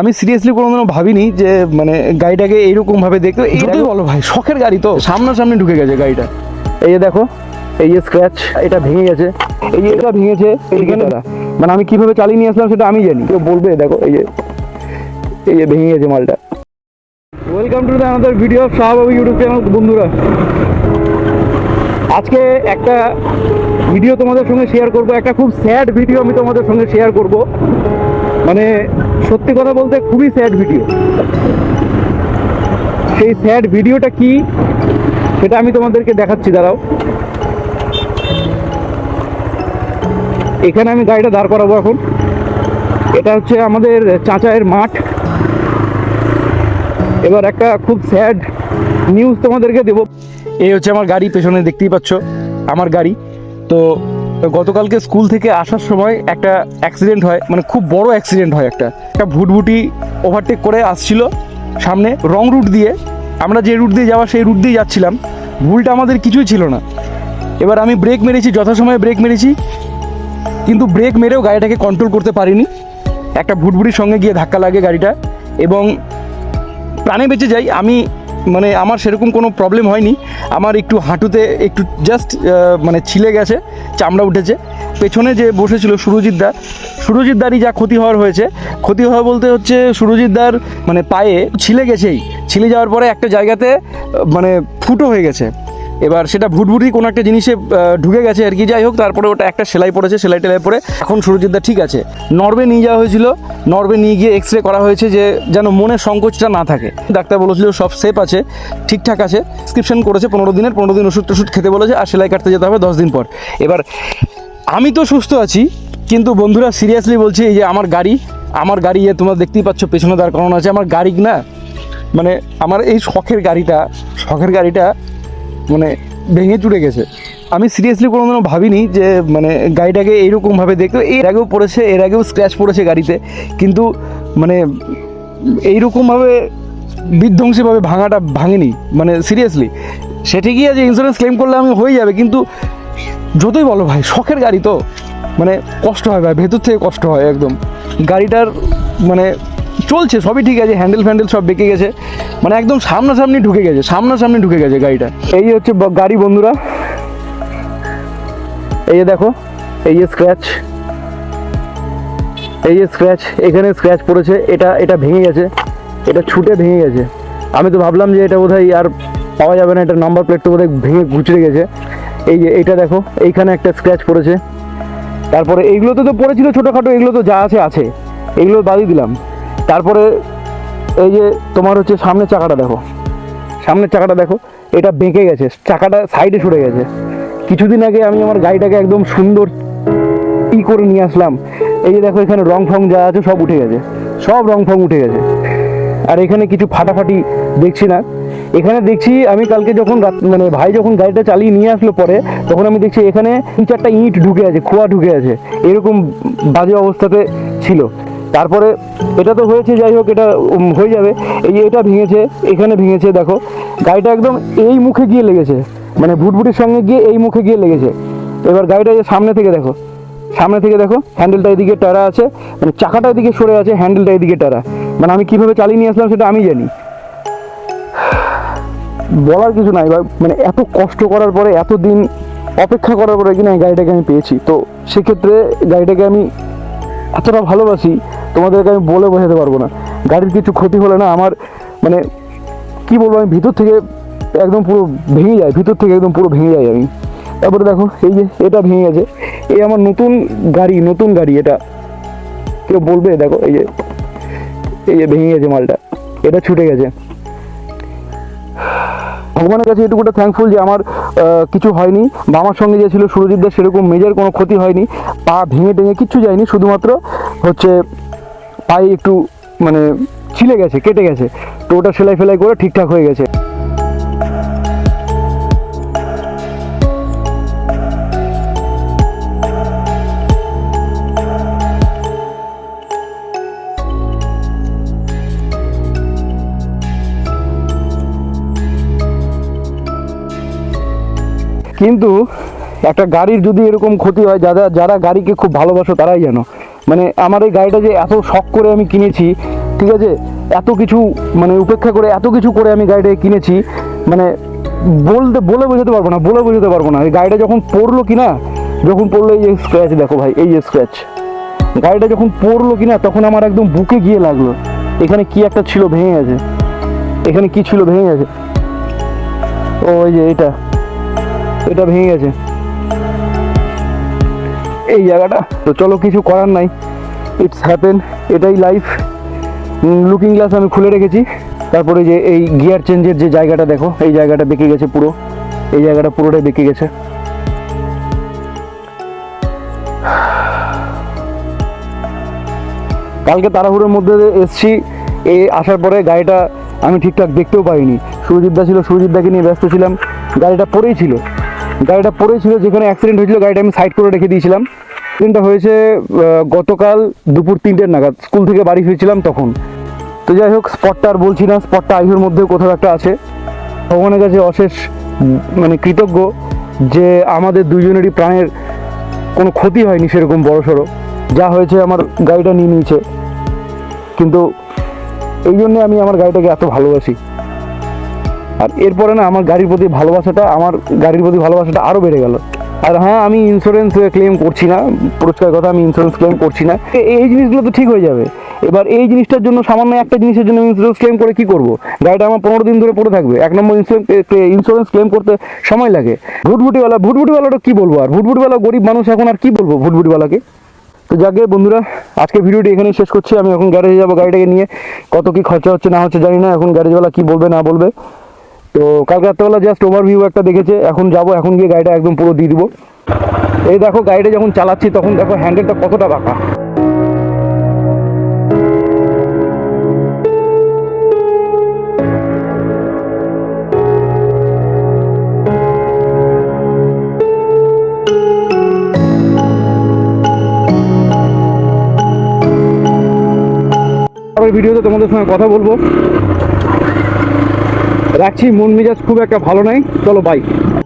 আমি সিরিয়াসলি কোনোদিনও ভাবিনি যে মানে গাড়িটাকে এইরকম ভাবে দেখতে এইটাই বলো ভাই শখের গাড়ি তো। সামনাসামনি ঢুকে গেছে গাড়িটা। এই যে দেখো এই যে স্ক্র্যাচ এটা ভেঙে গেছে। এই যে এটা ভেঙেছে এইখানে মানে আমি কীভাবে চালিয়ে নিয়ে আসলাম সেটা আমি জানি। কেউ বলবে দেখো এই যে এই যে ভেঙে গেছে মালটা। ওয়েলকাম টু দ্য আমাদের ভিডিও শাহবাবু ইউটিউব চ্যানেল বন্ধুরা। আজকে একটা ভিডিও তোমাদের সঙ্গে শেয়ার করব একটা খুব স্যাড ভিডিও আমি তোমাদের সঙ্গে শেয়ার করব। মানে সত্যি কথা বলতে খুবই স্যাড ভিডিও সেই স্যাড ভিডিওটা কি, সেটা আমি তোমাদেরকে দেখাচ্ছি, দাঁড়াও। এখানে আমি গাড়িটা দাঁড় করাবো এখন। এটা হচ্ছে আমাদের চাচায়ের মাঠ। এবার একটা খুব স্যাড নিউজ তোমাদেরকে দেবো। এই হচ্ছে আমার গাড়ি, পেছনে দেখতেই পাচ্ছ, আমার গাড়ি। তো গতকালকে স্কুল থেকে আসার সময় একটা অ্যাক্সিডেন্ট হয় মানে খুব বড় অ্যাক্সিডেন্ট হয় একটা। একটা ভুটভুটি ওভারটেক করে আসছিল সামনে রং রুট দিয়ে। আমরা যে রুট দিয়ে যাওয়া, সেই রুট দিয়ে যাচ্ছিলাম। ভুলটা আমাদের কিছুই ছিল না। এবার আমি ব্রেক মেরেছি, যথাসময়ে ব্রেক মেরেছি। কিন্তু ব্রেক মেরেও গাড়িটাকে কন্ট্রোল করতে পারিনি। একটা ভুটভুটির সঙ্গে গিয়ে ধাক্কা লাগে গাড়িটা। এবং প্রাণে বেঁচে যাই। আমি মানে আমার সেরকম কোনো প্রবলেম হয়নি। আমার একটু হাঁটুতে একটু জাস্ট মানে ছিলে গেছে, চামড়া উঠেছে। পেছনে যে বসেছিল সুরজিৎ দা সুরজিৎ দারই যা ক্ষতি হওয়ার হয়েছে। ক্ষতি হওয়া বলতে হচ্ছে সুরজিৎ দার মানে পায়ে ছিলে গেছেই। ছিলে যাওয়ার পরে একটা জায়গাতে মানে ফুটো হয়ে গেছে। এবার সেটা ভুটভুটি কোনো একটা জিনিসে ঢুকে গেছে আর কি। যাই হোক, তারপরে ওটা একটা সেলাই পড়েছে, সেলাই টেলাই পরে এখন সুরজিৎদা ঠিক আছে। নর্বে নিয়ে যাওয়া হয়েছিল। নর্বে নিয়ে গিয়ে এক্স রে করা হয়েছে যে যেন মনের সংকোচটা না থাকে। ডাক্তার বলেছিল সব সেফ আছে, ঠিকঠাক আছে। প্রেসক্রিপশন করেছে পনেরো দিনের, পনেরো দিন ওষুধ টষুধ খেতে বলেছে আর সেলাই কাটতে যেতে হবে দশ দিন পর। এবার আমি তো সুস্থ আছি, কিন্তু বন্ধুরা সিরিয়াসলি বলছি এই যে আমার গাড়ি আমার গাড়ি তোমরা দেখতেই পাচ্ছ, পেছনে দাঁড় করানো আছে। আমার গাড়ি না মানে আমার এই শখের গাড়িটা শখের গাড়িটা মানে ভেঙে চুরে গেছে। আমি সিরিয়াসলি কোনোদিনও ভাবিনি যে মানে গাড়িটাকে এইরকমভাবে দেখতে এর আগেও পড়েছে, এর আগেও স্ক্র্যাচ পড়েছে গাড়িতে। কিন্তু মানে এইরকমভাবে বিধ্বংসীভাবে ভাঙাটা ভাঙেনি। মানে সিরিয়াসলি সে ঠিকই আছে ইন্স্যুরেন্স ক্লেম করলে আমি হয়ে যাবে, কিন্তু যতই বলো ভাই, শখের গাড়ি তো। মানে কষ্ট হয় ভাই, ভেতর থেকে কষ্ট হয় একদম। গাড়িটার মানে চলছে, সবই ঠিক আছে হ্যান্ডেল ফ্যান্ডেল সব বেঁকে গেছে। মানে একদম সামনাসামনি ঢুকে গেছে, সামনাসামনি ঢুকে গেছে গাড়িটা। এই হচ্ছে গাড়ি বন্ধুরা। এই যে দেখো, এই যে স্ক্র্যাচ এই যে স্ক্র্যাচ এখানে স্ক্র্যাচ পড়েছে, এটা এটা ভেঙে গেছে, এটা ছুটে ভেঙে গেছে। আমি তো ভাবলাম যে এটা বোধহয় আর পাওয়া যাবে না এটা নাম্বার প্লেট তো বোধহয় ভেঙে গুচড়ে গেছে। এই যে এইটা দেখো, এইখানে একটা স্ক্র্যাচ পড়েছে। তারপরে এইগুলোতে তো পড়েছিল ছোটোখাটো, এগুলো তো যা আছে আছে। এগুলো বাদই দিলাম। তারপরে এই যে তোমার হচ্ছে সামনের চাকাটা দেখো। সামনের চাকাটা দেখো, এটা বেঁকে গেছে, চাকাটা সাইডে সরে গেছে। কিছুদিন আগে আমি আমার গাড়িটাকে একদম সুন্দর ই করে নিয়ে আসলাম। এই যে দেখো এখানে রং ফং যা আছে সব উঠে গেছে, সব রং ফং উঠে গেছে। আর এখানে কিছু ফাটাফাটি দেখছি না। এখানে দেখছি আমি কালকে যখন মানে ভাই যখন গাড়িটা চালিয়ে নিয়ে আসলো পরে, তখন আমি দেখছি এখানে তিন চারটা ইট ঢুকে আছে, খোয়া ঢুকে আছে। এরকম বাজে অবস্থাতে ছিল। তারপরে এটা তো হয়েছে, যাই হোক, এটা হয়ে যাবে। এই এটা ভেঙেছে, এখানে ভেঙেছে, দেখো। গাড়িটা একদম এই মুখে গিয়ে লেগেছে। মানে ভুটভুটির সঙ্গে গিয়ে এই মুখে গিয়ে লেগেছে। এবার গাড়িটা যে সামনে থেকে দেখো, সামনে থেকে দেখো হ্যান্ডেলটা এদিকে টারা আছে মানে চাকাটা এদিকে সরে আছে হ্যান্ডেলটা এদিকে টারা মানে আমি কীভাবে চালিয়ে নিয়ে আসলাম সেটা আমি জানি। বলার কিছু নাই মানে এত কষ্ট করার পরে এত দিন অপেক্ষা করার পরে কিনা এই গাড়িটাকে আমি পেয়েছি। তো সেক্ষেত্রে গাড়িটাকে আমি এতটা ভালোবাসি তোমাদেরকে আমি বলে বোঝাতে পারব না। গাড়ির কিছু ক্ষতি হলে না আমার মানে কি বলব আমি, ভিতর থেকে একদম পুরো ভেঙে যায়, ভিতর থেকে একদম পুরো ভেঙে যাই আমি। তারপরে দেখো, এই যে, এটা ভেঙে গেছে। এই আমার নতুন গাড়ি নতুন গাড়ি এটা। কেউ বলবে, দেখো, এই যে এই যে ভেঙে গেছে মালটা, এটা ছুটে গেছে। ভগবানের কাছে এটুকুটা থ্যাঙ্কফুল যে আমার কিছু হয়নি। বা আমার সঙ্গে যে ছিল সুরজিৎ দাস, সেরকম মেজর কোনো ক্ষতি হয়নি। পা ভেঙে টেঙে কিচ্ছু যায়নি। শুধুমাত্র হচ্ছে পায়ে একটু মানে ছিলে গেছে, কেটে গেছে। তো ওটা সেলাই ফেলাই করে ঠিকঠাক হয়ে গেছে। কিন্তু একটা গাড়ির যদি এরকম ক্ষতি হয়, যারা যারা গাড়িকে খুব ভালোবাসো, তারাই জানো। মানে আমার এই গাড়িটা যে এত শখ করে আমি কিনেছি, ঠিক আছে? এত কিছু মানে উপেক্ষা করে, এত কিছু করে আমি গাড়িটা কিনেছি মানে বলতে, বলে বোঝাতে পারব না, বলে বোঝাতে পারব না। এই গাড়িটা যখন পড়ল কি না যখন পড়ল এই যে স্ক্র্যাচ দেখো ভাই, এই যে স্ক্র্যাচ গাড়িটা যখন পড়ল কি না তখন আমার একদম বুকে গিয়ে লাগল। এখানে কি একটা ছিল ভেঙে গেছে। এখানে কি ছিল ভেঙে গেছে? ও ওই যে এটা এটা ভেঙে গেছে। এই জায়গাটা। তো চলো কিছু করার নাই। ইটস হ্যাপেন এটাই লাইফ লুকিং গ্লাস আমি খুলে রেখেছি। তারপরে যে এই গিয়ার চেঞ্জের যে জায়গাটা দেখো, এই জায়গাটা বেঁকে গেছে পুরো। এই জায়গাটা পুরোটাই বেঁকে গেছে। কালকে তাড়াহুড়োর মধ্যে এসছি, এ আসার পরে গাড়িটা আমি ঠিকঠাক দেখতেও পাইনি। সুরজিৎদা ছিল সুরজিৎদাকে নিয়ে ব্যস্ত ছিলাম। গাড়িটা পড়েই ছিল। গাড়িটা পড়েই ছিল যেখানে অ্যাক্সিডেন্ট হয়েছিল, গাড়িটা আমি সাইড করে রেখে দিয়েছিলাম। অ্যাক্সিডেন্টটা হয়েছে গতকাল দুপুর তিনটের নাগাদ। স্কুল থেকে বাড়ি ফিরছিলাম তখন। তো যাই হোক স্পটটা আর বলছি না স্পটটা আইহুর মধ্যে কোথাও একটা আছে। ভগবানের কাছে অশেষ মানে কৃতজ্ঞ যে আমাদের দুজনেরই প্রাণের কোনো ক্ষতি হয়নি সেরকম বড় সড়ো যা হয়েছে আমার গাড়িটা নিয়ে নিয়েছে। কিন্তু এই জন্যে আমি আমার গাড়িটাকে এত ভালোবাসি। আর এরপরে না আমার গাড়ির প্রতি ভালোবাসাটা, আমার গাড়ির প্রতি ভালোবাসাটা আরও বেড়ে গেল। আর হ্যাঁ আমি ইন্স্যুরেন্স ক্লেম করছি না পুরস্কার কথা আমি ইন্স্যুরেন্স ক্লেম করছি না। এই জিনিসগুলো তো ঠিক হয়ে যাবে। এবার এই জিনিসটার জন্য সামান্য একটা জিনিসের জন্য ইন্স্যুরেন্স ক্লেম করে কি করব? গাড়িটা আমার পনেরো দিন ধরে পড়ে থাকবে। এক নম্বর ইন্স্যুরেন্স ইন্স্যুরেন্স ক্লেম করতে সময় লাগে। ভুটভুটিওয়ালা, ভুটভুটিওয়ালাটা কি বলব আর? ভুটভুটিওয়ালা গরিব মানুষ এখন আর কি বলব ভুটভুটিওয়ালাকে? তো যাকে বন্ধুরা, আজকে ভিডিওটি এখানেই শেষ করছি। আমি এখন গ্যারেজে যাব, গাড়িটাকে নিয়ে। কত কি খরচা হচ্ছে না হচ্ছে জানি না, এখন গ্যারেজওয়ালা কি বলবে না বলবে। তো কালকে রাত্রেবেলা জাস্ট ওভারভিউ একটা দেখেছে, এখন যাব, এখন গিয়ে গাড়িটা একদম পুরো দিয়ে দিব। এই দেখো, গাড়িটা যখন চালাচ্ছি, তখন দেখো হ্যান্ডেলটা কতটা বাঁকা। ভিডিওতে তোমাদের সঙ্গে কথা বলব। রাখছি মন মেজাজ খুব একটা ভালো নাই। চলো বাই